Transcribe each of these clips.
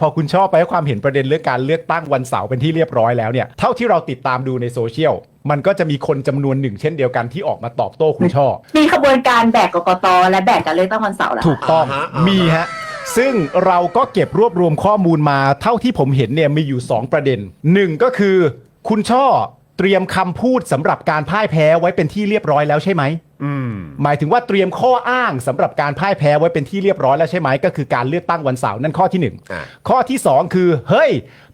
พอคุณชอบไปให้ความเห็นประเด็นเรื่องการเลือกตั้งวันเสาร์เป็นที่เรียบร้อยแล้วเนี่ยเท่าที่เราติดตามดูในโซเชียลมันก็จะมีคนจำนวนหนึ่งเช่นเดียวกันที่ออกมาตอบโต้คุณช่อ มีขบวนการแบกกกตและแบกการเลือกตั้งวันเสาร์แล้วถูกต้องอ่าฮะอ่าฮะมีฮะ ซึ่งเราก็เก็บรวบรวมข้อมูลมา เท่าที่ผมเห็นเนี่ยมีอยู่ 2 ประเด็นหนึ่งก็คือคุณช่อ เตรียมคำพูดสำหรับการพ่ายแพ้ไว้เป็นที่เรียบร้อยแล้วใช่ไหม อืม หมายถึงว่าเตรียมข้ออ้างสำหรับการพ่ายแพ้ไว้เป็นที่เรียบร้อยแล้วใช่ไหม ก็คือการเลือกตั้งวันเสาร์นั่นข้อที่หนึ่งอ่า ข้อที่สองคือเฮ้ย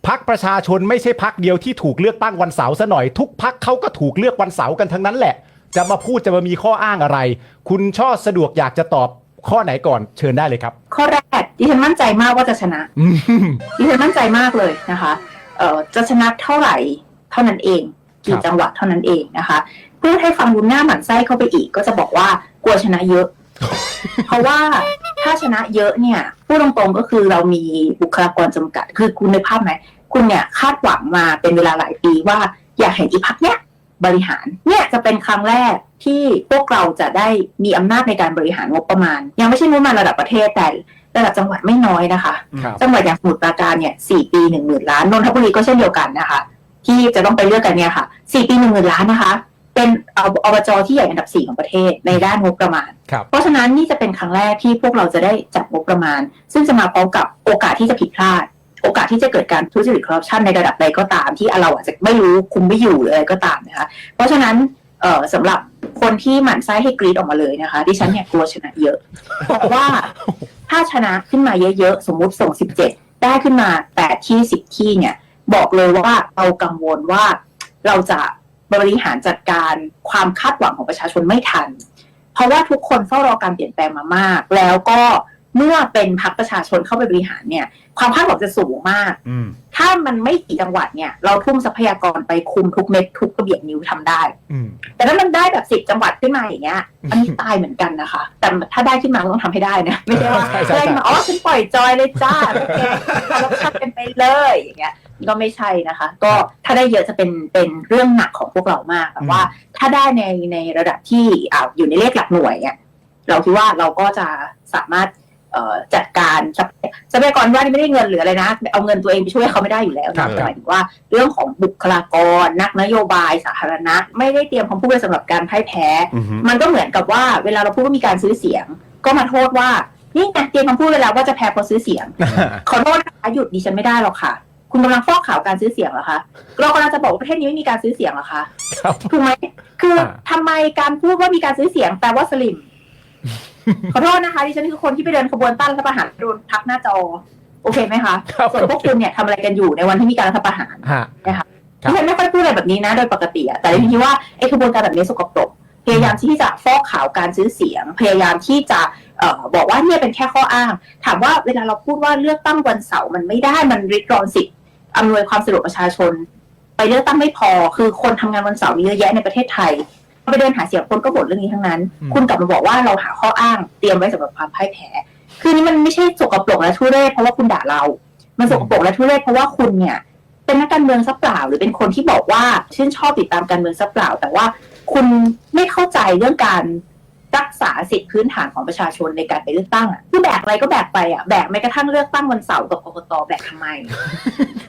พักประชาชนไม่ใช่พักเดียวที่ถูกเลือกตั้งวันเสาร์ซะหน่อยทุกพักเขาก็ถูกเลือกวันเสาร์กันทั้งนั้นแหละ จะมาพูดจะมามีข้ออ้างอะไร คุณช่อสะดวกอยากจะตอบข้อไหนก่อนเชิญได้เลยครับ ข้อแรกดิฉันมั่นใจมากว่าจะชนะดิฉันมั่นใจมากเลยนะคะเอ่อจะชนะเท่าไหร่เท่านั้นเอง กี่ครับจังหวัดเท่านั้นเองนะคะ เพื่อให้ฟังดูหน้าหมันไส้เข้าไปอีก ก็จะบอกว่ากลัวชนะเยอะ เพราะว่าถ้าชนะเยอะเนี่ยพูดตรงๆก็คือเรามีบุคลากรจำกัด คือคุณในภาพไหมคุณเนี่ยคาดหวังมาเป็นเวลาหลายปีว่าอยากเห็นอีพักเนี่ยบริหารเนี่ยจะเป็นครั้งแรกที่พวกเราจะได้มีอำนาจในการบริหารงบประมาณ ยังไม่ใช่งบประมาณระดับประเทศแต่ระดับจังหวัดไม่น้อยนะคะครับจังหวัดอย่างสมุทรปราการเนี่ยสี่ปีหนึ่งหมื่นล้านนนทบุรีก็เช่นเดียวกันนะคะ ที่จะต้องไปเลือกกันเนี่ยค่ะสี่ปีหนึ่งหมื่นล้านนะคะ เป็นอบอบจที่ใหญ่อันดับสี่ของประเทศในด้านงบประมาณครับเพราะฉะนั้นนี่จะเป็นครั้งแรกที่พวกเราจะได้จัดงบประมาณ ซึ่งจะมาพร้อมกับโอกาสที่จะผิดพลาด โอกาสที่จะเกิดการทุจริตคอร์รัปชันในระดับใดก็ตาม ที่เราอาจจะไม่รู้คุมไม่อยู่หรืออะไรก็ตามนะคะ เพราะฉะนั้นเอ่อสำหรับคนที่หมั่นไส้ให้กรีดออกมาเลยนะคะ ดิฉันเนี่ยกลัวชนะเยอะเพราะว่าถ้าชนะขึ้นมาเยอะๆ สมมุติส่ง17ได้ขึ้นมา8ที่10ที่เนี่ย บอกเลยว่าเรากังวลว่าเราจะบริหารจัดการความคาดหวังของประชาชนไม่ทัน เพราะว่าทุกคนเฝ้ารอการเปลี่ยนแปลงมามาก แล้วก็เมื่อเป็นพรรคประชาชนเข้าไปบริหารเนี่ย ความคาดหวังจะสูงมากอืมถ้ามันไม่กี่จังหวัดเนี่ย เราทุ่มทรัพยากรไปคุมทุกเม็ดทุกกระเบียดนิ้วทำได้อืมแต่ถ้ามันได้แบบสิบจังหวัดขึ้นมาอย่างเงี้ย อันนี้ตายเหมือนกันนะคะ แต่ถ้าได้ขึ้นมาก็ต้องทำให้ได้นะ ไม่ใช่ว่าใช่ใช่ใช่ได้มาอ๋อฉันปล่อยจอยเลยจ้าโอเคคาร์รัปชันเป็นไปเลยอย่างเงี้ย ก็ไม่ใช่นะคะ ก็ถ้าได้เยอะจะเป็นเป็นเรื่องหนักของพวกเรามากแต่ว่า ถ้าได้ในในระดับที่อ่าอยู่ในเลขหลักหน่วยเนี่ยเราคิดว่าเราก็จะสามารถเอ่อจัดการทรัพยทรัพยากรว่านี่ไม่ได้เงินหรืออะไรนะ เอาเงินตัวเองไปช่วยเขาไม่ได้อยู่แล้วครันะบแต่หมายถึงว่าเรื่องของบุคลากร นักนโยบายสาธารณะ ไม่ได้เตรียมคำพูดไว้สำหรับการพ่ายแพ้อือฮึมันก็เหมือนกับว่าเวลาเราพูดว่ามีการซื้อเสียง ก็มาโทษว่านี่ไงเตรียมคำพูดไว้แล้วว่าจะแพ้เพราะซื้อเสียง ขอโทษนะคะหยุดดิฉันไม่ได้หรอกค่ะ คุณกำลังฟอกข่าวการซื้อเสียงเหรอคะเรากำลังจะบอกว่าประเทศนี้ไม่มีการซื้อเสียงเหรอคะครับ ถูกไหมคืออา ทำไมการพูดว่ามีการซื้อเสียงแปลว่าสลิม ขอโทษนะคะดิฉันคือคนที่ไปเดินขบวนต้านรัฐประหารโดนทักหน้าจอ โอเคไหมคะครับส่วนพวกคุณเนี่ยทำอะไรกันอยู่ในวันที่มีการรัฐประหาร ฮะ ครับดิฉันไม่ค่อยพูดอะไรแบบนี้นะ โดยปกติอะแต่ดิฉันคิดว่าไอ้ขบวนการแบบนี้สกปรกพยายามที่จะฟอกข่าวการซื้อเสียง พยายามที่จะเอ่อบอกว่าเนี่ยเป็นแค่ข้ออ้าง ถามว่าเวลาเราพูดว่าเลือกตั้งวันเสาร์มันไม่ได้มันริดรอนสิทธิ์ อำนวยความสะดวกประชาชน ไปเลือกตั้งไม่พอ คือคนทำงานวันเสาร์มีเยอะแยะในประเทศไทยไปเดินหาเสียงคนก็บ่นเรื่องนี้ทั้งนั้นอืมคุณกลับมาบอกว่าเราหาข้ออ้างเตรียมไว้สำหรับความพ่ายแพ้ คือนี่มันไม่ใช่สกปรกและทุเรศเพราะว่าคุณด่าเรา มันสกปรกและทุเรศเพราะว่าคุณเนี่ย เป็นนักการเมืองซะเปล่า หรือเป็นคนที่บอกว่าชื่นชอบติดตามการเมืองซะเปล่า แต่ว่าคุณไม่เข้าใจเรื่องการรักษาสิทธิพื้นฐานของประชาชนในการไปเลือกตั้งอะคือแบกอะไรก็แบกไปอะแบกแม้กระทั่งเลือกตั้งวันเสาร์กับกกตแบกทำไม